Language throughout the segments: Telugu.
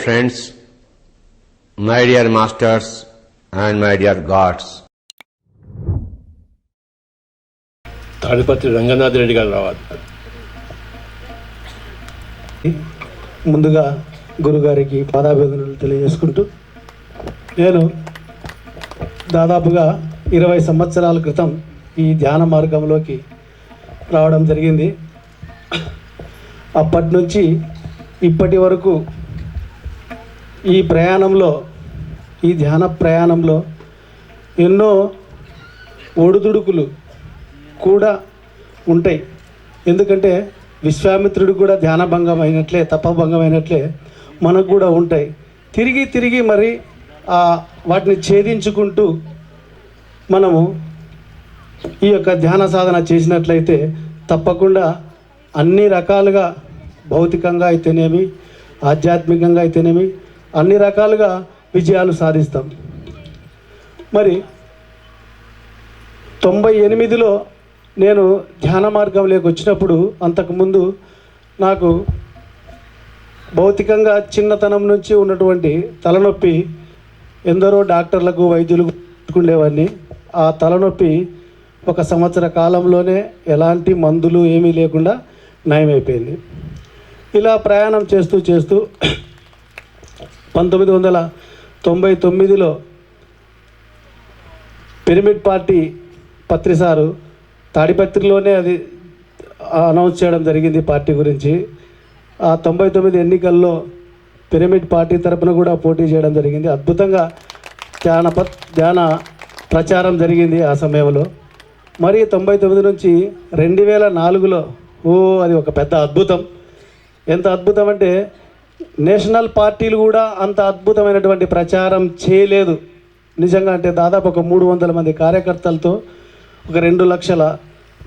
friends, my dear masters, and my dear gods. Tadipatri Ranganath Reddy గారు రావాలి ముందుగా గురుగారికి పాదాభివందనలు తెలియజేసుకుంటూ నేను దాదాపుగా ఇరవై సంవత్సరాల క్రితం ఈ ధ్యాన మార్గంలోకి రావడం జరిగింది అప్పటి నుంచి ఇప్పటి వరకు ఈ ప్రయాణంలో ఈ ధ్యాన ప్రయాణంలో ఎన్నో ఒడిదుడుకులు కూడా ఉంటాయి. ఎందుకంటే విశ్వామిత్రుడికి కూడా ధ్యానభంగం అయినట్లే తపభంగం అయినట్లే మనకు కూడా ఉంటాయి. తిరిగి తిరిగి మరి వాటిని ఛేదించుకుంటూ మనము ఈ యొక్క ధ్యాన సాధన చేసినట్లయితే తప్పకుండా అన్ని రకాలుగా భౌతికంగా అయితేనేమి ఆధ్యాత్మికంగా అయితేనేమి అన్ని రకాలుగా విజయాలు సాధిస్తాం. మరి తొంభై ఎనిమిదిలో నేను ధ్యాన మార్గంలోకి వచ్చినప్పుడు అంతకుముందు నాకు భౌతికంగా చిన్నతనం నుంచి ఉన్నటువంటి తలనొప్పి ఎందరో డాక్టర్లకు వైద్యులకు పెట్టుకుండేవాడిని ఆ తలనొప్పి ఒక సంవత్సర కాలంలోనే ఎలాంటి మందులు ఏమీ లేకుండా నయమైపోయింది. ఇలా ప్రయాణం చేస్తూ చేస్తూ పంతొమ్మిది వందల తొంభై తొమ్మిదిలో పిరమిడ్ పార్టీ పత్రిసారు తాడిపత్రిలోనే అది అనౌన్స్ చేయడం జరిగింది పార్టీ గురించి. ఆ తొంభై తొమ్మిది ఎన్నికల్లో పిరమిడ్ పార్టీ తరపున కూడా పోటీ చేయడం జరిగింది. అద్భుతంగా ధ్యాన ధ్యాన ప్రచారం జరిగింది ఆ సమయంలో. మరి తొంభై తొమ్మిది నుంచి రెండు వేల నాలుగులో ఓ అది ఒక పెద్ద అద్భుతం. ఎంత అద్భుతం అంటే నేషనల్ పార్టీలు కూడా అంత అద్భుతమైనటువంటి ప్రచారం చేయలేదు. నిజంగా అంటే దాదాపు ఒక మూడు వందల మంది కార్యకర్తలతో ఒక రెండు లక్షల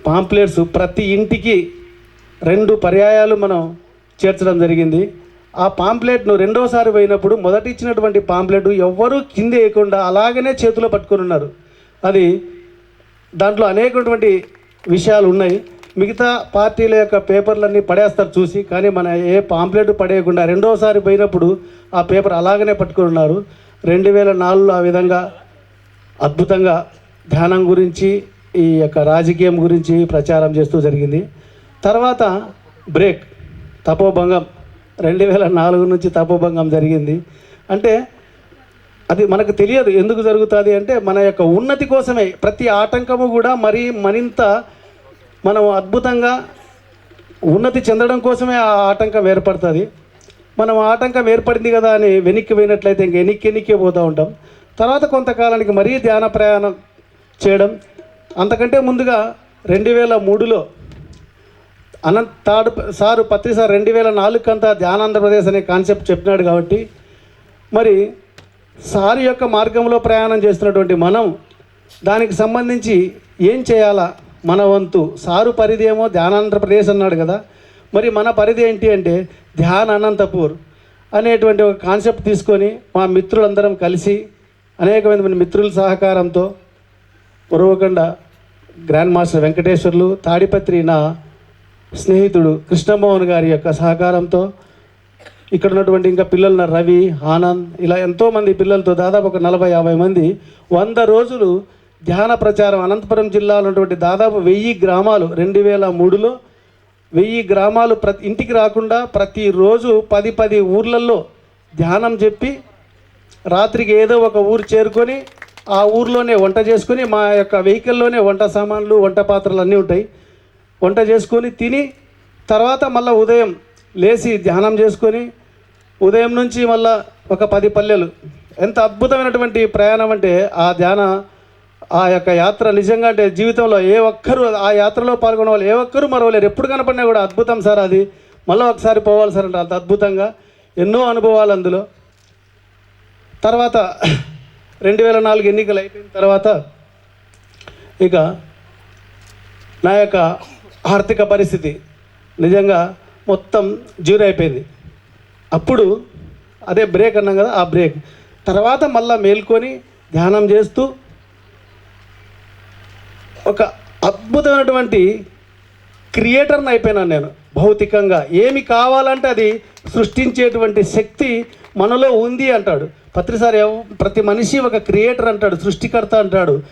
పాంప్లెట్స్ ప్రతి ఇంటికి రెండు పర్యాయాలు మనం చేర్చడం జరిగింది. ఆ పాంప్లెట్ను రెండోసారి పోయినప్పుడు మొదటి ఇచ్చినటువంటి పాంప్లెట్ ఎవ్వరూ కింద వేయకుండా అలాగనే చేతిలో పట్టుకొని ఉన్నారు. అది దాంట్లో అనేకటువంటి విషయాలు ఉన్నాయి. మిగతా పార్టీల యొక్క పేపర్లన్నీ పడేస్తారు చూసి కానీ మన ఏ పాంప్లెట్ పడేయకుండా రెండోసారి పోయినప్పుడు ఆ పేపర్ అలాగనే పట్టుకుని ఉన్నారు. రెండు వేల నాలుగులో ఆ విధంగా అద్భుతంగా ధ్యానం గురించి ఈ యొక్క రాజకీయం గురించి ప్రచారం చేస్తూ జరిగింది. తర్వాత బ్రేక్ తపోభంగం. రెండు వేల నాలుగు నుంచి తపోభంగం జరిగింది. అంటే అది మనకు తెలియదు ఎందుకు జరుగుతుంది అంటే మన యొక్క ఉన్నతి కోసమే. ప్రతి ఆటంకము కూడా మరీ మరింత మనం అద్భుతంగా ఉన్నతి చెందడం కోసమే ఆ ఆటంకం ఏర్పడుతుంది. మనం ఆటంకం ఏర్పడింది కదా అని వెనక్కి పోయినట్లయితే ఇంక వెనక్కి వెనక్కి పోతూ ఉంటాం. తర్వాత కొంతకాలానికి మరీ ధ్యాన ప్రయాణం చేయడం. అంతకంటే ముందుగా రెండు వేల మూడులో అనంత తాడు సారు పత్రి సార్ రెండు వేల నాలుగు అంతా ధ్యానాంధ్రప్రదేశ్ అనే కాన్సెప్ట్ చెప్పినాడు కాబట్టి మరి సార్ యొక్క మార్గంలో ప్రయాణం చేస్తున్నటువంటి మనం దానికి సంబంధించి ఏం చేయాలా? మన వంతు. సారు పరిధి ఏమో ధ్యానాంధ్రప్రదేశ్ అన్నాడు కదా. మరి మన పరిధి ఏంటి అంటే ధ్యాన్ అనంతపూర్ అనేటువంటి ఒక కాన్సెప్ట్ తీసుకొని మా మిత్రులందరం కలిసి అనేకమైన మిత్రుల సహకారంతో ఉరవకొండ గ్రాండ్ మాస్టర్ వెంకటేశ్వర్లు తాడిపత్రి నా స్నేహితుడు కృష్ణమోహన్ గారి యొక్క సహకారంతో ఇక్కడ ఉన్నటువంటి ఇంకా పిల్లలు రవి ఆనంద్ ఇలా ఎంతోమంది పిల్లలతో దాదాపు ఒక నలభై యాభై మంది వంద రోజులు ధ్యాన ప్రచారం అనంతపురం జిల్లాలో ఉన్నటువంటి దాదాపు వెయ్యి గ్రామాలు రెండు వేల మూడులో వెయ్యి గ్రామాలు ప్రతి ఇంటికి రాకుండా ప్రతిరోజు పది పది ఊర్లలో ధ్యానం చెప్పి రాత్రికి ఏదో ఒక ఊరు చేరుకొని ఆ ఊర్లోనే వంట చేసుకొని మా యొక్క వెహికల్లోనే వంట సామాన్లు వంట పాత్రలు అన్నీ ఉంటాయి. వంట చేసుకొని తిని తర్వాత మళ్ళీ ఉదయం లేచి ధ్యానం చేసుకొని ఉదయం నుంచి మళ్ళా ఒక పది పల్లెలు. ఎంత అద్భుతమైనటువంటి ప్రయాణం అంటే ఆ ధ్యాన ఆ యొక్క యాత్ర నిజంగా అంటే జీవితంలో ఏ ఒక్కరు ఆ యాత్రలో పాల్గొన్న వాళ్ళు ఏ ఒక్కరు మరవలేరు. ఎప్పుడు కనపడినా కూడా అద్భుతం సార్ అది. మళ్ళీ ఒకసారి పోవాలి సార్ అంటే అంత అద్భుతంగా. ఎన్నో అనుభవాలు అందులో. తర్వాత రెండు వేల నాలుగు ఎన్నికలు అయిపోయిన తర్వాత ఇక నా యొక్క ఆర్థిక పరిస్థితి నిజంగా మొత్తం జీరో అయిపోయింది. అప్పుడు అదే బ్రేక్ అన్నాం కదా ఆ బ్రేక్. తర్వాత మళ్ళా మేల్కొని ధ్యానం చేస్తూ ఒక అద్భుతమైనటువంటి క్రియేటర్ని అయిపోయినాను నేను భౌతికంగా. ఏమి కావాలంటే అది సృష్టించేటువంటి శక్తి మనలో ఉంది అంటాడు. పత్రిసారి ప్రతి మనిషి ఒక క్రియేటర్ అంటాడు సృష్టికర్త అంటాడు.